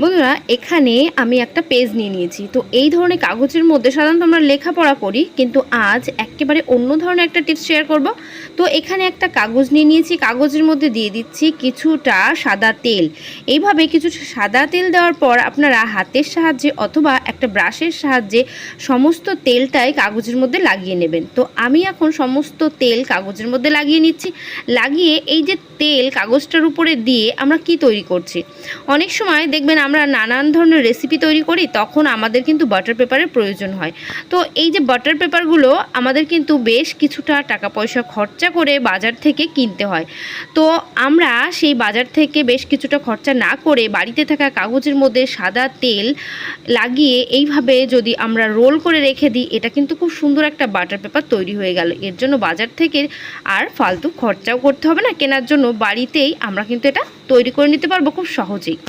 বন্ধুরা, এখানে আমি একটা পেজ নিয়ে নিয়েছি। তো এই ধরনের কাগজের মধ্যে সাধারণত আমরা লেখাপড়া করি, কিন্তু আজ একেবারে অন্য ধরনের একটা টিপস শেয়ার করব। তো এখানে একটা কাগজ নিয়ে নিয়েছি, কাগজের মধ্যে দিয়ে দিচ্ছি কিছুটা সাদা তেল। এইভাবে কিছু সাদা তেল দেওয়ার পর আপনারা হাতের সাহায্যে অথবা একটা ব্রাশের সাহায্যে সমস্ত তেলটাই কাগজের মধ্যে লাগিয়ে নেবেন। তো আমি এখন সমস্ত তেল কাগজের মধ্যে লাগিয়ে নিচ্ছি। লাগিয়ে এই যে তেল কাগজটার উপরে দিয়ে আমরা কি তৈরি করছি? অনেক সময় দেখবেন আমরা নানান ধরনের রেসিপি তৈরি করি, তখন আমাদের কিন্তু বাটার পেপারের প্রয়োজন হয়। তো এই যে বাটার পেপারগুলো আমাদের কিন্তু বেশ কিছুটা টাকা পয়সা খরচা করে বাজার থেকে কিনতে হয়। তো আমরা সেই বাজার থেকে বেশ কিছুটা খরচা না করে বাড়িতে থাকা কাগজের মধ্যে সাদা তেল লাগিয়ে এইভাবে যদি আমরা রোল করে রেখে দিই, এটা কিন্তু খুব সুন্দর একটা বাটার পেপার তৈরি হয়ে গেল। এর জন্য বাজার থেকে আর ফালতু খরচাও করতে হবে না। কেনার জন্য বাড়িতেই আমরা কিন্তু এটা তৈরি করে নিতে পারব খুব সহজেই।